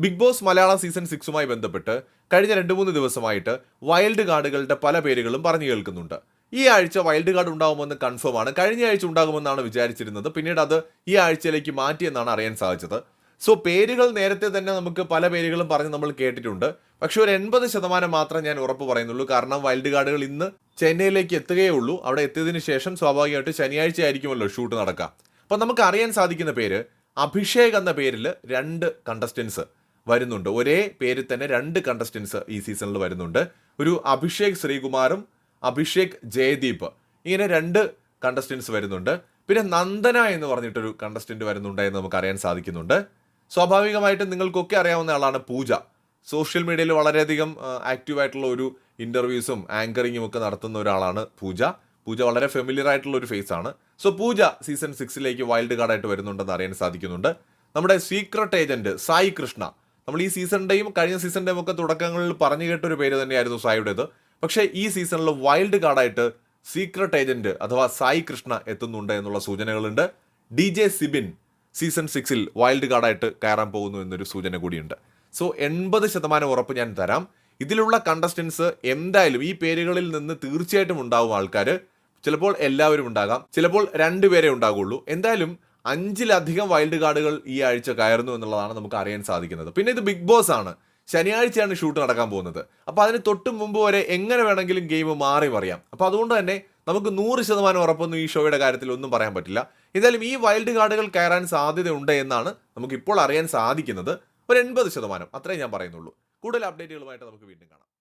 Big boss Malayalam season സിക്സുമായി ബന്ധപ്പെട്ട് കഴിഞ്ഞ രണ്ട് മൂന്ന് ദിവസമായിട്ട് വൈൽഡ് കാർഡുകളുടെ പല പേരുകളും പറഞ്ഞു കേൾക്കുന്നുണ്ട്. ഈ ആഴ്ച വൈൽഡ് കാർഡ് ഉണ്ടാകുമെന്ന് കൺഫേം ആണ്. കഴിഞ്ഞ ആഴ്ച ഉണ്ടാകുമെന്നാണ് വിചാരിച്ചിരുന്നത്. പിന്നീട് അത് ഈ ആഴ്ചയിലേക്ക് മാറ്റിയെന്നാണ് അറിയാൻ സാധിച്ചത്. സോ പേരുകൾ നേരത്തെ തന്നെ നമുക്ക് പല പേരുകളും പറഞ്ഞ് നമ്മൾ കേട്ടിട്ടുണ്ട്. പക്ഷെ ഒരു എൺപത് ശതമാനം മാത്രം ഞാൻ ഉറപ്പ് പറയുന്നുള്ളൂ. കാരണം വൈൽഡ് കാർഡുകൾ ഇന്ന് ചെന്നൈയിലേക്ക് എത്തുകയേ ഉള്ളൂ അവിടെ എത്തിയതിന് ശേഷം സ്വാഭാവികമായിട്ട് ശനിയാഴ്ച ആയിരിക്കുമല്ലോ ഷൂട്ട് നടക്കുക. അപ്പം നമുക്ക് അറിയാൻ സാധിക്കുന്ന പേര് അഭിഷേക് എന്ന പേരിൽ രണ്ട് കണ്ടസ്റ്റൻസ് വരുന്നുണ്ട്. ഒരേ പേരിൽ തന്നെ രണ്ട് കണ്ടസ്റ്റൻസ് ഈ സീസണിൽ വരുന്നുണ്ട്. ഒരു അഭിഷേക് ശ്രീകുമാറും അഭിഷേക് ജയദീപ്. ഇങ്ങനെ രണ്ട് കണ്ടസ്റ്റൻസ് വരുന്നുണ്ട്. പിന്നെ നന്ദന എന്ന് പറഞ്ഞിട്ടൊരു കണ്ടസ്റ്റന്റ് വരുന്നുണ്ട് എന്ന് നമുക്ക് അറിയാൻ സാധിക്കുന്നുണ്ട്. സ്വാഭാവികമായിട്ടും നിങ്ങൾക്കൊക്കെ അറിയാവുന്ന ആളാണ് പൂജ. സോഷ്യൽ മീഡിയയിൽ വളരെയധികം ആക്റ്റീവായിട്ടുള്ള ഒരു ഇന്റർവ്യൂസും ആങ്കറിങ്ങും ഒക്കെ നടത്തുന്ന ഒരാളാണ് പൂജ. പൂജ വളരെ ഫെമിലിയർ ആയിട്ടുള്ള ഒരു ഫേസ് ആണ്. സോ പൂജ സീസൺ സിക്സിലേക്ക് വൈൽഡ് കാർഡായിട്ട് വരുന്നുണ്ടെന്ന് അറിയാൻ സാധിക്കുന്നുണ്ട്. നമ്മുടെ സീക്രട്ട് ഏജന്റ് സായി കൃഷ്ണ. നമ്മൾ ഈ സീസണിന്റെയും കഴിഞ്ഞ സീസണിന്റെയും ഒക്കെ തുടക്കങ്ങളിൽ പറഞ്ഞു കേട്ടൊരു പേര് തന്നെയായിരുന്നു സായിയുടേത്. പക്ഷേ ഈ സീസണിൽ വൈൽഡ് കാർഡായിട്ട് സീക്രട്ട് ഏജന്റ് അഥവാ സായി കൃഷ്ണ എത്തുന്നുണ്ട് എന്നുള്ള സൂചനകളുണ്ട്. ഡി ജെ സിബിൻ സീസൺ സിക്സിൽ വൈൽഡ് കാർഡായിട്ട് കയറാൻ പോകുന്നു എന്നൊരു സൂചന കൂടിയുണ്ട്. സോ എൺപത് ശതമാനം ഉറപ്പ് ഞാൻ തരാം. ഇതിലുള്ള കണ്ടസ്റ്റൻസ് എന്തായാലും ഈ പേരുകളിൽ നിന്ന് തീർച്ചയായിട്ടും ഉണ്ടാവും ആൾക്കാർ ചിലപ്പോൾ എല്ലാവരും ഉണ്ടാകാം. ചിലപ്പോൾ രണ്ടുപേരെ ഉണ്ടാകുള്ളൂ. എന്തായാലും അഞ്ചിലധികം വൈൽഡ് കാർഡുകൾ ഈ ആഴ്ച കയറുന്നു എന്നുള്ളതാണ് നമുക്ക് അറിയാൻ സാധിക്കുന്നത്. പിന്നെ ഇത് ബിഗ് ബോസ് ആണ്. ശനിയാഴ്ചയാണ് ഷൂട്ട് നടക്കാൻ പോകുന്നത്. അപ്പോൾ അതിന് തൊട്ട് മുമ്പ് വരെ എങ്ങനെ വേണമെങ്കിലും ഗെയിം മാറി മറിയാം അപ്പോൾ അതുകൊണ്ട് തന്നെ നമുക്ക് നൂറ് ശതമാനം ഉറപ്പൊന്നും ഈ ഷോയുടെ കാര്യത്തിൽ ഒന്നും പറയാൻ പറ്റില്ല. എന്തായാലും ഈ വൈൽഡ് കാർഡുകൾ കയറാൻ സാധ്യതയുണ്ട് എന്നാണ് നമുക്ക് ഇപ്പോൾ അറിയാൻ സാധിക്കുന്നത്. ഒരു എൺപത് ശതമാനം. അത്രേ ഞാൻ പറയുന്നുള്ളൂ. കൂടുതൽ അപ്ഡേറ്റുകളുമായിട്ട് നമുക്ക് വീണ്ടും കാണാം.